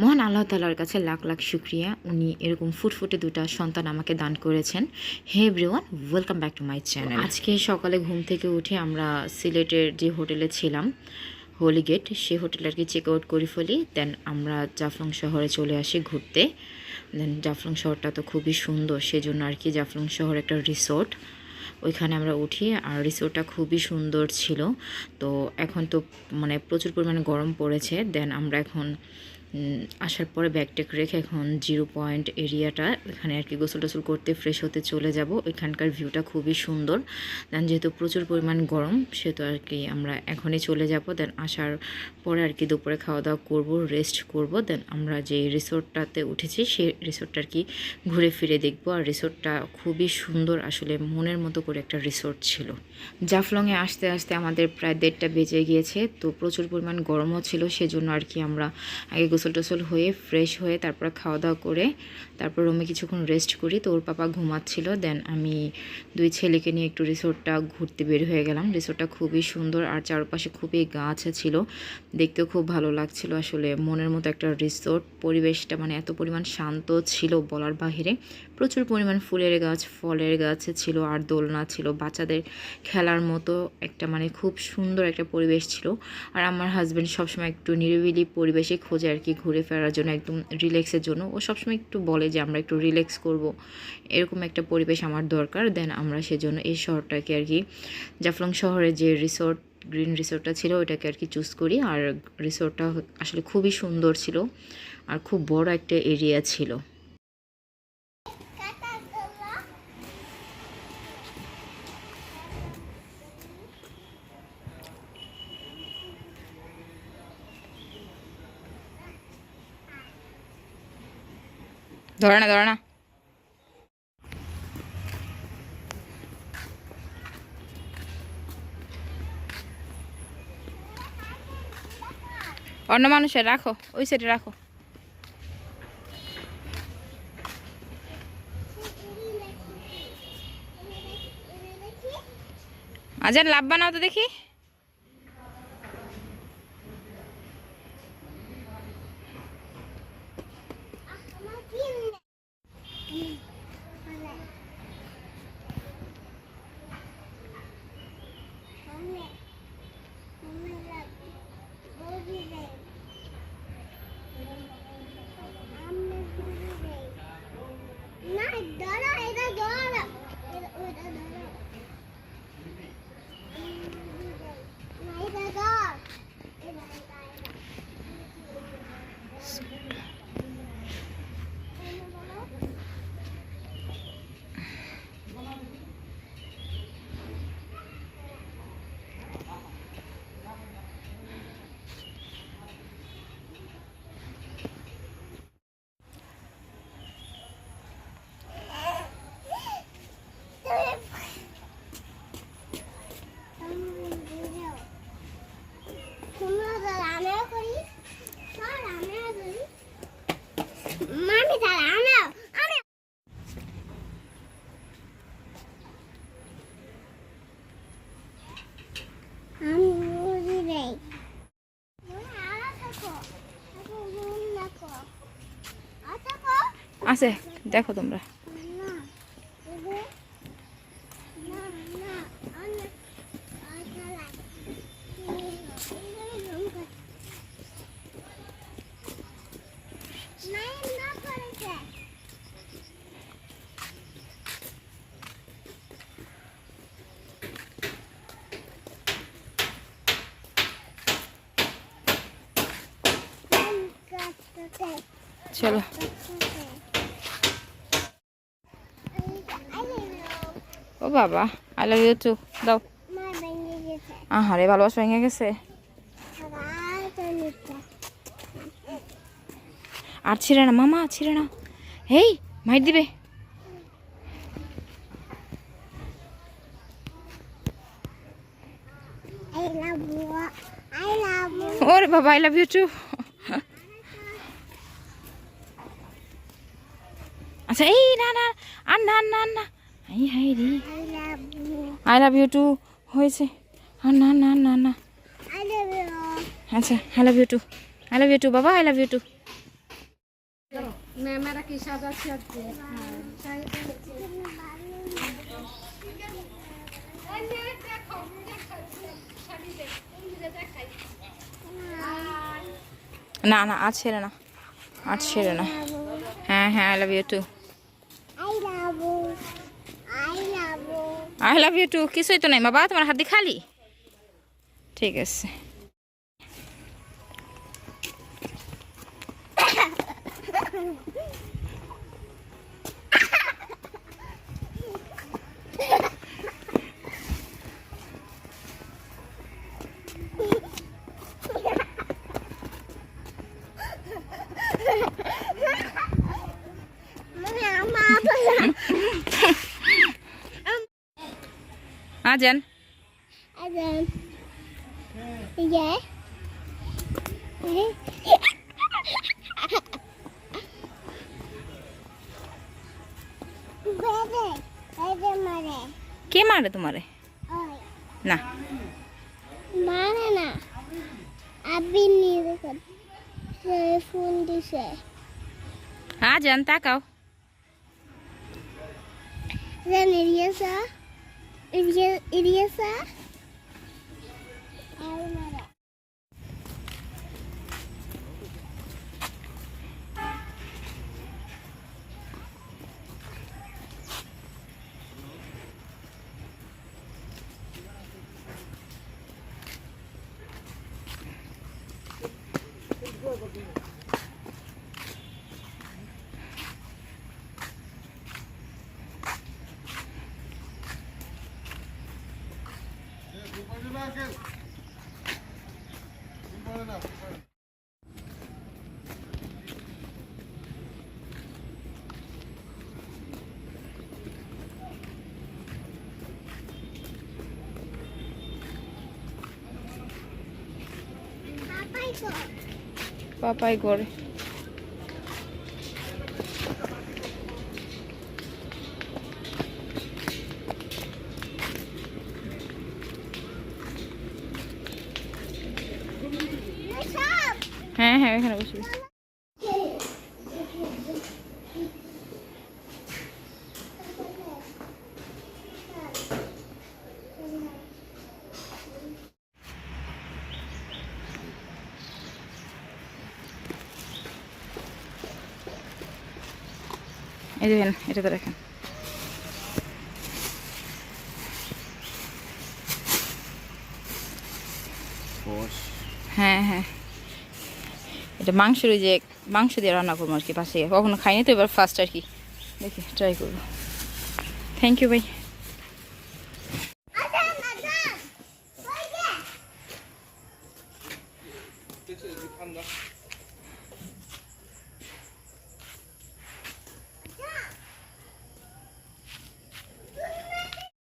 মহান আল্লাহ তালার কাছে লাখ লাখ শুক্রিয়া। উনি এরকম ফুটফুটে দুটা সন্তান আমাকে দান করেছেন। Hey everyone welcome back to my channel. আজকে সকালে ঘুম থেকে উঠে আমরা সিলেটের যে হোটেলে ছিলাম হোলিগেট সেই হোটেলে আর কি চেক আউট করে ফেলি। দেন আমরা জাফলং শহরে চলে আসি ঘুরতে। দেন জাফলং শহরটা তো খুবই সুন্দর সেজন্য আর কি জাফলং শহর একটা রিসোর্ট ওইখানে আমরা উঠি আর রিসোর্টটা খুবই সুন্দর ছিল। তো এখন তো মানে প্রচুর পরিমাণে গরম পড়েছে। দেন আমরা এখন আসার পরে ব্যাগ ট্যাগ রেখে এখন জিরো পয়েন্ট এরিয়াটা এখানে আর কি গোসল টোসল করতে ফ্রেশ হতে চলে যাব। ওইখানকার ভিউটা খুবই সুন্দর। দেন যেহেতু প্রচুর পরিমাণ গরম, সেহেতু আর কি আমরা এখনই চলে যাব। দেন আসার পরে আর কি দুপুরে খাওয়া দাওয়া করব রেস্ট করব। দেন আমরা যে রিসোর্টটাতে উঠেছি, সেই রিসোর্টটা আর কি ঘুরে ফিরে দেখব। আর রিসোর্টটা খুবই সুন্দর, আসলে মনের মতো করে একটা রিসোর্ট ছিল। জাফলংয়ে আসতে আসতে আমাদের প্রায় দেড়টা বেজে গিয়েছে, তো প্রচুর পরিমাণ গরমও ছিল, সেজন্য আর কি আমরা আগে গোসল টোসল হয়ে ফ্রেশ হয়ে তারপর খাওয়া দাওয়া করে তারপর রুমে কিছুক্ষণ রেস্ট করি। তো ওর পাপা ঘুমাচ্ছিল। দেন আমি দুই ছেলেকে নিয়ে একটু রিসোর্টটা ঘুরতে বের হয়ে গেলাম। রিসোর্টটা খুবই সুন্দর আর চারপাশে খুবই গাছ ছিল। দেখতেও খুব ভালো লাগছিল। আসলে মনের মতো একটা রিসোর্ট পরিবেশটা মানে এত পরিমাণ শান্ত ছিল বলার বাহিরে। প্রচুর পরিমাণ ফুলের গাছ, ফলের গাছ ছিল আর দোলনা ছিল। বাচ্চাদের খেলার মতো একটা মানে খুব সুন্দর একটা পরিবেশ ছিল। আর আমার হাজব্যান্ড সবসময় একটু নিরিবিলি পরিবেশে খোঁজে আর কি ঘুরে ফেরার জন্য, একদম রিল্যাক্সের জন্য। ও সবসময় একটু বলে যে, আমরা একটু রিল্যাক্স করব। এরকম একটা পরিবেশ আমার দরকার। দেন আমরা সেজন্য এই শহরটাকে আর কি, জাফলং শহরে যে রিসোর্ট গ্রিন রিসোর্টটা ছিল, ওইটাকে আর কি চুজ করি। আর রিসোর্টটা আসলে খুবই সুন্দর ছিল। আর খুব বড় একটা এরিয়া ছিল। ধরে না ধরে না। অন্য মানুষের রাখো, ওই সাইডে রাখো। আজ লাভ বানাও তো দেখি না দাঁড়া এটা দাঁড়া এটা ওইটা দাঁড়া না এটা দাঁড়া এটা এটা এটা তোমরা দাঁড়া আমিও করি চল আমিও করি মামি দাঁড়া আমিও আমি আমি বুঝি নেই আছে দেখো তোমরা। চলো। ও বাবা আই লাভ ইউ টু দাও। আহারে ভালোবাসা ভেঙে গেছে। আর ছিঁড়ে না মামা ছিঁড়ে না। হেই মাইট দিবে. ওরে বাবা আই লাভ ইউ টু আচ্ছা এই না না আর না না না। হাই হাই রে। I love you. I love you too হয়েছে। আর না না না না। I আচ্ছা I love you too I love you too বাবা আই লাভ ইউ টু ম্যামেরা কি সাজাচ্ছে আজকে? না না আজ ছেড়ে না। আজ ছেড়ে না। হ্যাঁ হ্যাঁ I love you too I love you too কিছুই তো নাই। বাবা তোমার হাত দিয়ে খালি? ঠিক আছে। আজান mare. কে মারে তোমারে না na. Abi নিয়ে ফোন দিছে আজান তাকাও দেন ইরিয়াসা ইরিয়াসা আর মারা পাপাই কো পাপাই হ্যাঁ হ্যাঁ এখানে বসে বসে। এই দেখেন এটাতে রাখেন হ্যাঁ হ্যাঁ। এটা মাংসের ওই যে মাংস দিয়ে রান্না করব আর কি পাশে। কখনো খাইনি তো, এবার ফার্স্ট আর কি। দেখি ট্রাই করব। থ্যাংক ইউ ভাই।